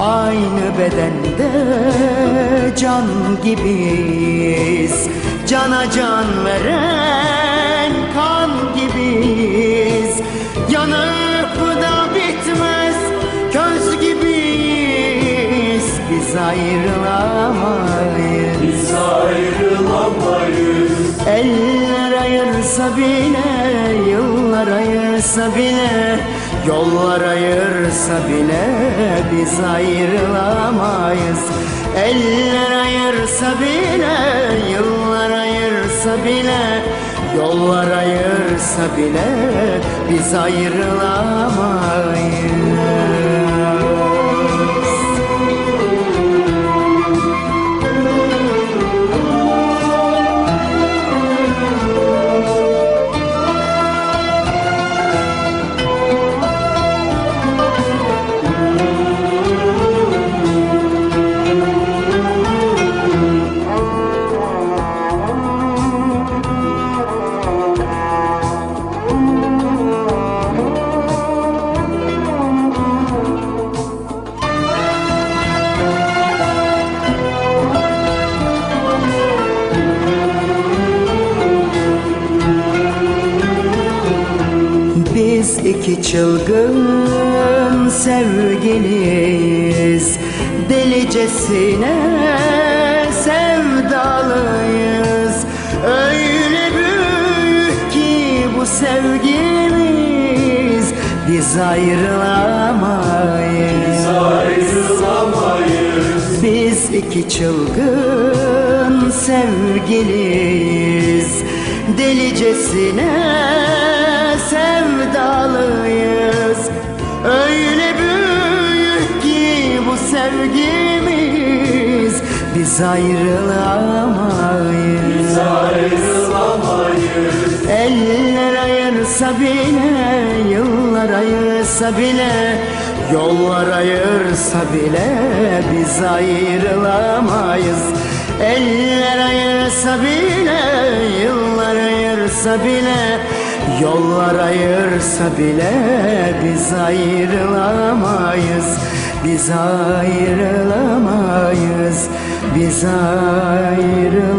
Aynı bedende can gibiyiz. Cana can veren kan gibiyiz. Yanıp da bitmez köz gibiyiz. Biz ayrılamayız. Biz ayrılamayız. Eller ayırsa bile, yıllar ayırsa bile Yollar ayırsa bile biz ayrılamayız. Eller ayırsa bile, yıllar ayırsa bile Yollar ayırsa bile biz ayrılamayız Biz iki çılgın sevgiliyiz. Delicesine sevdalıyız. Öyle büyük ki bu sevgimiz Biz ayrılamayız. Ayrılamayız. Biz iki çılgın sevgiliyiz. Delicesine Biz ayrılamayız. Ayrılamayız. Eller ayırsa bile, yıllar ayırsa bile Yollar ayırsa bile biz ayrılamayız. Eller ayırsa bile, yıllar ayırsa bile Yollar ayırsa bile biz ayrılamayız. Biz ayrılamayız biz ayrı